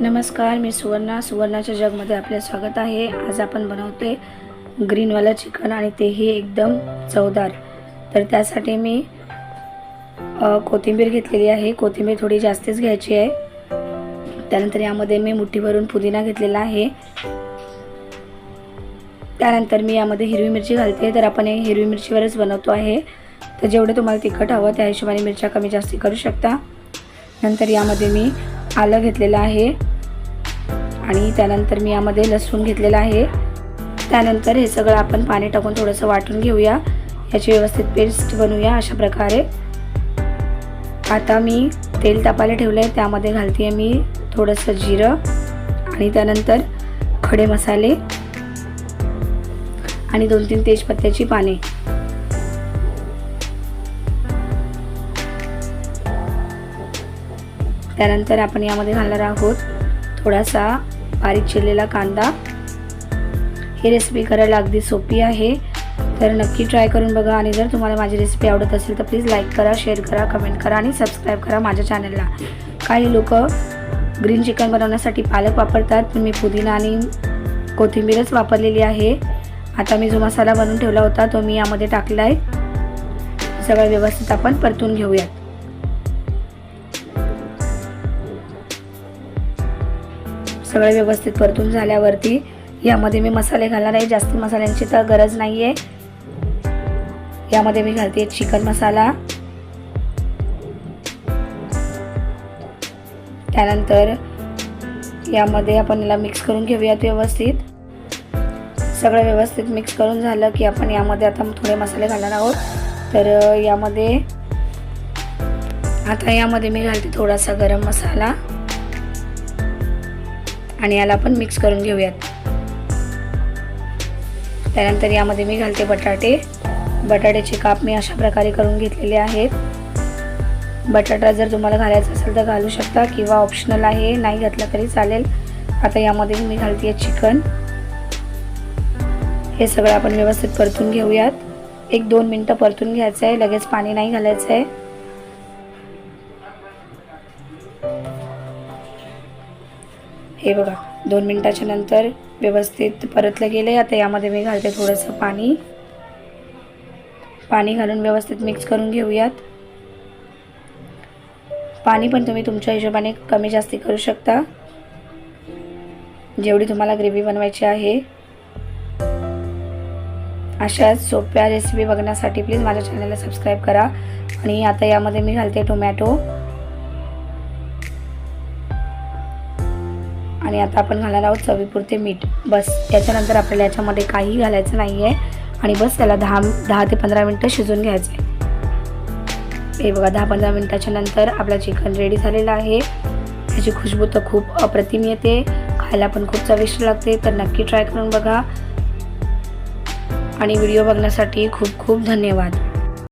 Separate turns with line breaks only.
नमस्कार मी सुवर्णा. सुवर्णाच्या जगमध्ये आपले स्वागत आहे. आज आपण बनवते ग्रीनवाला चिकन आणि तेही एकदम चवदार. तर त्यासाठी मी कोथिंबीर घेतलेली आहे. कोथिंबीर थोडी जास्तीच घ्यायची आहे. त्यानंतर यामध्ये मी मुठीभरून पुदिना घेतलेला आहे. त्यानंतर मी यामध्ये हिरवी मिरची घालते. तर आपण हे हिरवी मिरचीवरच बनवतो आहे. तर जेवढं तुम्हाला तिखट हवं त्या हिशोबाने मिरच्या कमी जास्ती करू शकता. नंतर यामध्ये मी आलं घेतलेलं आहे. आणि त्यानंतर मी यामध्ये लसूण घेतलेलं आहे. त्यानंतर हे सगळं आपण पाणी टाकून थोडंसं वाटून घेऊया. याची व्यवस्थित पेस्ट बनवूया अशा प्रकारे. आता मी तेल तापायला ठेवलं आहे त्यामध्ये घालते आहे मी थोडंसं जिरं आणि त्यानंतर खडे मसाले आणि दोन तीन तेजपत्त्याची पाने. त्यानंतर आपण यामध्ये घालणार आहोत थोडासा बारीक चिरलेला कांदा. ही रेसिपी करायला अगदी सोपी आहे. तर नक्की ट्राय करून बघा आणि जर तुम्हाला माझी रेसिपी आवडत असेल तर प्लीज लाईक करा शेअर करा कमेंट करा आणि सबस्क्राईब करा माझ्या चॅनलला काही लोक ग्रीन चिकन बनवण्यासाठी पालक वापरतात पण मी पुदिना आणि कोथिंबीरच वापरलेली आहे. आता मी जो मसाला बनवून ठेवला होता तो मी यामध्ये टाकला आहे सगळं व्यवस्थित आपण परतून घेऊयात. सगळं व्यवस्थित परतून झाल्यावरती यामध्ये मी मसाले घालणार आहे. जास्त मसाल्यांची तर गरज नाही आहे यामध्ये मी घालते चिकन मसाला. त्यानंतर यामध्ये आपण याला मिक्स करून घेऊयात व्यवस्थित. सगळं व्यवस्थित मिक्स करून झालं की आपण यामध्ये आता थोडे मसाले घालणार आहोत. तर यामध्ये आता यामध्ये मी घालते थोडासा गरम मसाला. आणि याला आपण मिक्स करून घेऊयात. त्यानंतर यामध्ये मी घालते बटाटे. बटाट्याचे काप मी अशा प्रकारे करून घेतलेले आहेत बटाटा जर तुम्हाला घालायचा असेल तर घालू शकता किंवा ऑप्शनल आहे नाही घातला तरी चालेल. आता यामध्ये मी घालते चिकन. हे सगळं आपण व्यवस्थित परतून घेऊयात. एक दोन मिनटं परतून घ्यायचं आहे लगेच पाणी नाही घालायचं आहे हे बघा दोन मिनटाच्या नंतर व्यवस्थित परतलं गेलं आहे आता यामध्ये मी घालते थोडंसं पाणी. पाणी घालून व्यवस्थित मिक्स करून घेऊयात. पाणी पण तुम्ही तुमच्या हिशोबाने कमी जास्ती करू शकता. जेवढी तुम्हाला ग्रेव्ही बनवायची आहे. अशाच सोप्या रेसिपी बघण्यासाठी प्लीज माझ्या चॅनलला सबस्क्राईब करा. आणि आता यामध्ये मी घालते टोमॅटो आणि आता आपण घालणार आहोत चवीपुरते मीठ. बस त्याच्यानंतर आपल्याला याच्यामध्ये काही घालायचं नाही आहे आणि बस त्याला दहा दहा ते पंधरा मिनटं शिजून घ्यायचं. आहे हे बघा दहा पंधरा मिनटाच्या नंतर आपला चिकन रेडी झालेलं आहे. त्याची खुशबू तर खूप अप्रतिम येते. खायला पण खूप चविष्ट लागते तर नक्की ट्राय करून बघा. आणि व्हिडिओ बघण्यासाठी खूप खूप धन्यवाद.